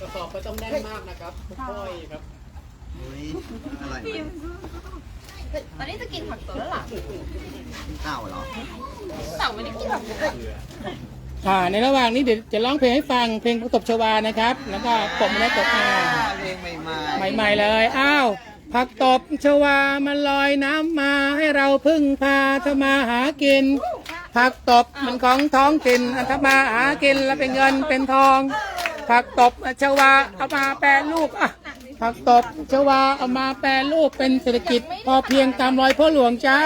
กระสอบก็ต้องแน่นมากนะครับค่อยๆครับอุ้ยอร่อยไหมตอนนี้จะกินผักสดแล้วล่ะเต่าเหรอเต่าไม่ได้กินผักสดอ่าในระหว่างนี้เดี๋ยวจะร้องเพลงให้ฟังเพลงประตบชวานะครับ แล้วก็กบมาได้กบมาเพลงใหม่ใหม่ๆเลย อ้าว ผักตบชวามันลอยน้ำมาให้เราพึ่งพาทำมาหากิน ผักตบมันของท้องถิ่นทำมาหากินแล้วเป็นเงินเป็นทอง ผักตบชวาเอามาแปรรูปอะผักตบชวาเอามาแปรรูปเป็นเศรษฐกิจ พอเพียงตามรอยพ่อหลวงจ้า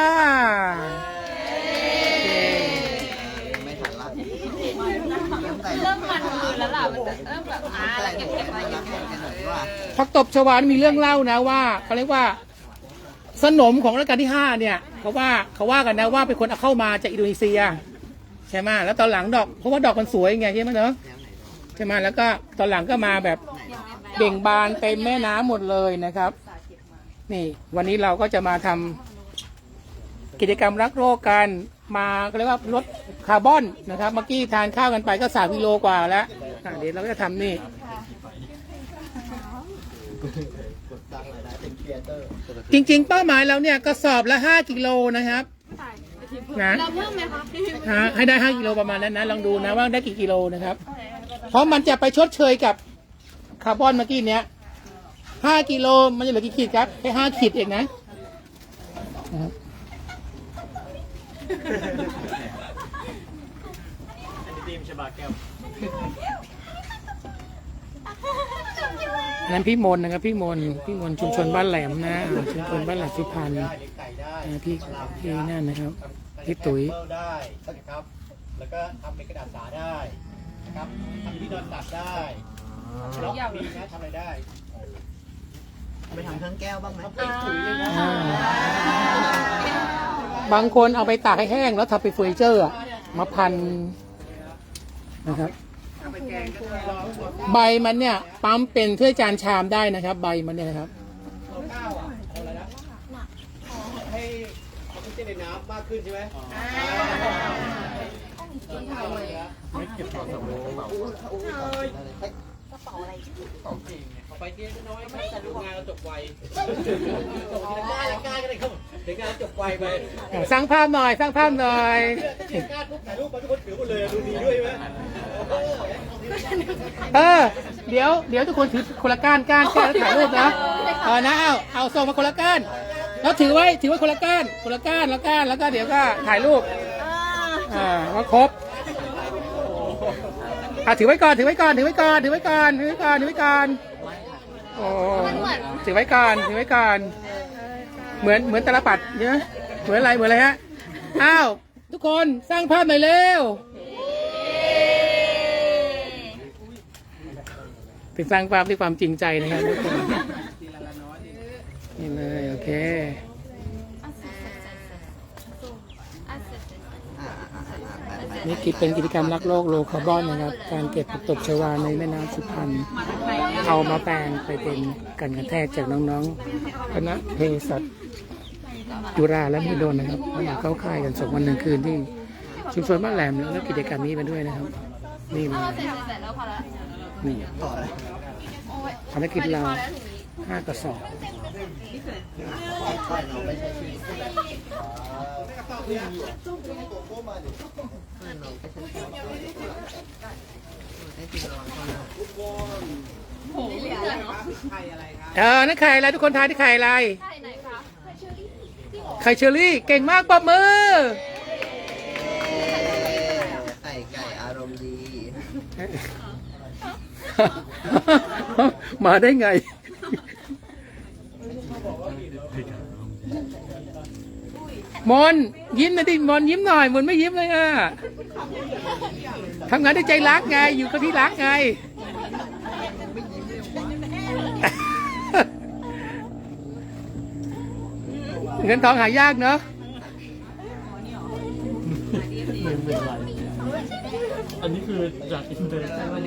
ๆไม่ทันละ เริ่มมันมือแล้วล่ะ มันจะเริ่มแบบอ่าอะไรเก็บๆอะไรอย่างเงี้ย กันหน่อยว่า ผักตบชวามีเรื่องเล่านะว่าเขาเรียกว่าสนมของรัชกาลที่ห้าเนี่ยเขาว่าเขาว่ากันนะว่าเป็นคนเอาเข้ามาจากอินโดนีเซียใช่ไหมแล้วตอนหลังดอกเพราะว่าดอกมันสวยไงใช่ไหมเนอะใช่ไหมแล้วก็ตอนหลังก็มาแบบเบ่งบานเต็มแม่น้ำหมดเลยนะครับ นี่ วันนี้เราก็จะมาทำกิจกรรมรักโลกกันมาเรียกว่าลดคาร์บอนนะครับ เมื่อกี้ทานข้าวกันไปก็สามกิโลกว่าแล้วเดี๋ยวเราก็จะทำนี่ จริง ๆ เป้าหมายเราเนี่ยกระสอบละ5กิโลนะครับนะเราเพิ่มไหมคะฮะให้ได้5กิโลประมาณนั้นนะลองดูนะว่าได้กี่กิโลนะครับ เพราะมันจะไปชดเชยกับคาร์บอนเมื่อกี้เนี้ย5กิโลมันจะเหลือกี่ขีดครับแค่5ขีดเองนะนะครับทีมชบาแก้วอั นนั้นพี่มนนะครับพี่มนพี่มนชุมชนบ้านแหลมนะอ่าชุมชนบ้านแหลมสุพรรณได้เลี้ยงไก่ได้อ่าพี่พี่นั่นนะครับพี่ตุ๋ยเปิลได้นะครับแล้วก็ทำเป็นกระดาษสาได้นะครับทำที่นอนตัดได้ล็อกมีนะทำอะไรได้ไปทำเครื่องแก้วบ้างไหมทำเป็นปุ๋ยเลยนะอ่าบางคนเอาไปตากให้แห้งแล้วทำเป็นเฟอร์นิเจอร์อะมาพันนะครับ ใบมันเนี่ยปั๊มเป็นถ้วยจานชามได้นะครับ ใบมันเนี่ยนะครับเอาข้าวอะเอาอะไรนะให้ออกซิเจนในน้ำมากขึ้นใช่ไหมเอาไปเที่ยวน้อยๆแต่ดูงานเราจบไวจบทีละก้าวละก้าวก็ได้ครับเดี๋ยวงานจบไวไปสร้างภาพหน่อยสร้างภาพหน่อย เดี๋ยวก้าวทุกถ่ายรูปมาทุกคนถือหมดเลยดูดีด้วยไหมเออเดี๋ยวเดี๋ยวทุกคนถือคนละก้านก้านแค่แล้วถ่ายรูปนะเออนะเอาเอาส่งมาคนละก้านแล้วถือไว้ถือไว้คนละก้านคนละก้านแล้วก้านแล้วก็เดี๋ยวก็ถ่ายรูปอ่าว่าครบ อะถือไว้ก่อนถือไว้ก่อนถือไว้ก่อนถือไว้ก่อนถือไว้ก่อนถือไว้ก่อนโอ้ถือไว้ก่อนถือไว้ก่อนเหมือนเหมือนตาลปัดเนี่ยเหมือนอะไรเหมือนอะไรฮะอ้าวทุกคนสร้างภาพหน่อยเร็วเป็นสร้างภาพด้วยความจริงใจนะครับทุกคนนี่เลยโอเค นี่กิจเป็นกิจกรรมรักโลกโลคาร์บอนนะครับ การเก็บผักตบชวาในแม่น้ำสุพรรณเอามาแปลงไปเป็นกันกระแทกจากน้องๆคณะเภสัชจุฬาและมหิดลนะครับมาเข้าค่ายกันสองวันหนึ่งคืนที่ชุมชนบ้านแหลมแล้วก็กิจกรรมนี้มาด้วยนะครับ นี่เลยเสร็จเสร็จแล้วพอแล้วนี่ภารกิจเราห้ากระสอบ เออนั่นไข่อะไรทุกคนทายที่ไข่อะไรใช่ไหนคะไข่เชอรี่เก่งมากปรบมือไก่ไก่อารมณ์ดี มาได้ไง มนยิ้มหนะดิมนยิ้มหน่อยมนไม่ยิ้มเลยอะทำงานด้วยใจรักไง อยู่กับที่รักไง เงินทองหายากเนอะอันนี้คือจากอินเตอร์